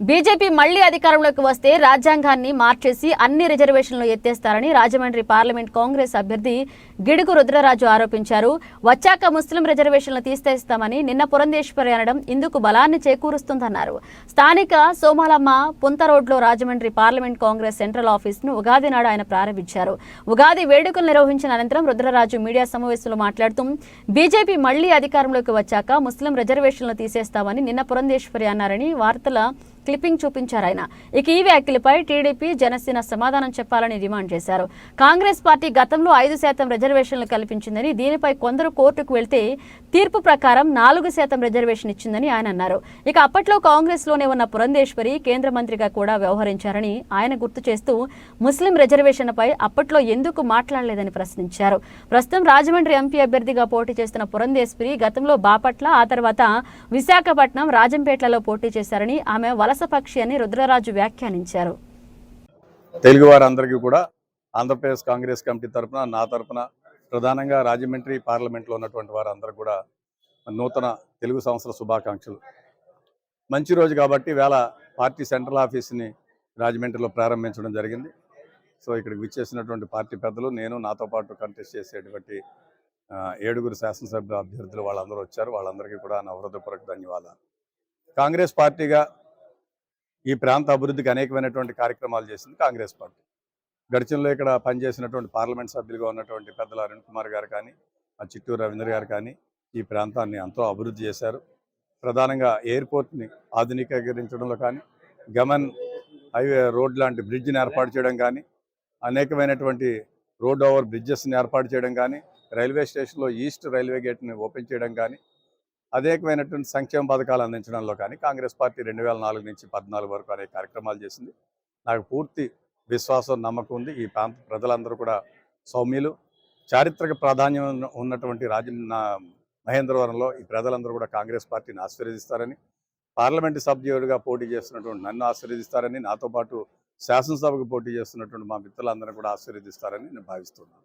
BJP మళ్ళీ అధికారంలోకి వస్తే రాజ్యాంగాన్ని మార్చేసి అన్ని రిజర్వేషన్లు ఎత్తేస్తారని రాజమండ్రి పార్లమెంట్ కాంగ్రెస్ అభ్యర్థి గిడుగు రుద్రరాజు ఆరోపించారు. వచ్చాక ముస్లిం రిజర్వేషన్లు తీసేస్తామని నిన్న పురంధేశ్వరి అనడం ఇందుకు బలాన్ని చేకూరుస్తుందన్నారు. స్థానిక సోమాలమ్మ పుంత రోడ్లో రాజమండ్రి పార్లమెంట్ కాంగ్రెస్ సెంట్రల్ ఆఫీస్ను ఉగాది నాడు ఆయన ప్రారంభించారు. ఉగాది వేడుకలు నిర్వహించిన అనంతరం రుద్రరాజు మీడియా సమావేశంలో మాట్లాడుతూ బీజేపీ మళ్ళీ అధికారంలోకి వచ్చాక ముస్లిం రిజర్వేషన్లు తీసేస్తామని నిన్న పురంధేశ్వరి అన్నారని వార్తల క్లిప్పింగ్ చూపించారు ఆయన. ఇక ఈ వ్యాఖ్యలపై టీడీపీ జనసేన సమాధానం చెప్పాలని డిమాండ్ చేశారు. కాంగ్రెస్ పార్టీ గతంలో ఐదు శాతం రిజర్వేషన్లు కల్పించిందని దీనిపై కొందరు కోర్టుకు వెళ్తే తీర్పు ప్రకారం నాలుగు శాతం రిజర్వేషన్ ఇచ్చిందని ఆయన అన్నారు. ఇక అప్పట్లో కాంగ్రెస్లోనే ఉన్న పురంధేశ్వరి కేంద్ర మంత్రిగా కూడా వ్యవహరించారని ఆయన గుర్తు చేస్తూ ముస్లిం రిజర్వేషన్పై అప్పట్లో ఎందుకు మాట్లాడలేదని ప్రశ్నించారు. ప్రస్తుతం రాజమండ్రి ఎంపీ అభ్యర్థిగా పోటీ చేస్తున్న పురంధేశ్వరి గతంలో బాపట్ల ఆ తర్వాత విశాఖపట్నం రాజంపేటలలో పోటీ చేశారని ఆమె వలస పక్షి అని రుద్రరాజు వ్యాఖ్యానించారు. తెలుగు వారందరికీ కూడా ఆంధ్రప్రదేశ్ కాంగ్రెస్ కమిటీ తరపున నా తరపున ప్రధానంగా రాజమండ్రి పార్లమెంట్లో ఉన్నటువంటి వారందరూ కూడా నూతన తెలుగు సంవత్సర శుభాకాంక్షలు. మంచి రోజు కాబట్టి వేళ పార్టీ సెంట్రల్ ఆఫీస్ని రాజమండ్రిలో ప్రారంభించడం జరిగింది. సో ఇక్కడికి విచ్చేసినటువంటి పార్టీ పెద్దలు నేను నాతో పాటు కంటెస్ట్ చేసేటువంటి ఏడుగురు శాసనసభ్యుల అభ్యర్థులు వాళ్ళందరూ వచ్చారు. వాళ్ళందరికీ కూడా నా హృదయపూర్వక ధన్యవాదాలు. కాంగ్రెస్ పార్టీగా ఈ ప్రాంత అభివృద్ధికి అనేకమైనటువంటి కార్యక్రమాలు చేసింది కాంగ్రెస్ పార్టీ. గడిచంలో ఇక్కడ పనిచేసినటువంటి పార్లమెంట్ సభ్యులుగా ఉన్నటువంటి పెద్దల అరుణ్ కుమార్ గారు కానీ ఆ చిట్టూరు రవీంద్ర గారు కానీ ఈ ప్రాంతాన్ని ఎంతో అభివృద్ధి చేశారు. ప్రధానంగా ఎయిర్పోర్ట్ని ఆధునికీకరించడంలో కానీ గమన్ హైవే రోడ్ లాంటి బ్రిడ్జ్ని ఏర్పాటు చేయడం కానీ అనేకమైనటువంటి రోడ్ ఓవర్ బ్రిడ్జెస్ని ఏర్పాటు చేయడం కానీ రైల్వే స్టేషన్లో ఈస్ట్ రైల్వే గేట్ని ఓపెన్ చేయడం కానీ అనేకమైనటువంటి సంక్షేమ పథకాలు అందించడంలో కానీ కాంగ్రెస్ పార్టీ రెండు వేల నాలుగు నుంచి పద్నాలుగు వరకు అనేక కార్యక్రమాలు చేసింది. నాకు పూర్తి విశ్వాసం నమ్మకం ఉంది. ఈ ప్రాంత ప్రజలందరూ కూడా సౌమ్యులు. చారిత్రక ప్రాధాన్యం ఉన్నటువంటి రాజ మహేంద్రవరంలో ఈ ప్రజలందరూ కూడా కాంగ్రెస్ పార్టీని ఆశీర్వదిస్తారని పార్లమెంటు సభ్యుడిగా పోటీ చేస్తున్నటువంటి నన్ను ఆశీర్వదిస్తారని నాతో పాటు శాసనసభకు పోటీ చేస్తున్నటువంటి మా మిత్రులందరూ కూడా ఆశీర్వదిస్తారని నేను భావిస్తున్నాను.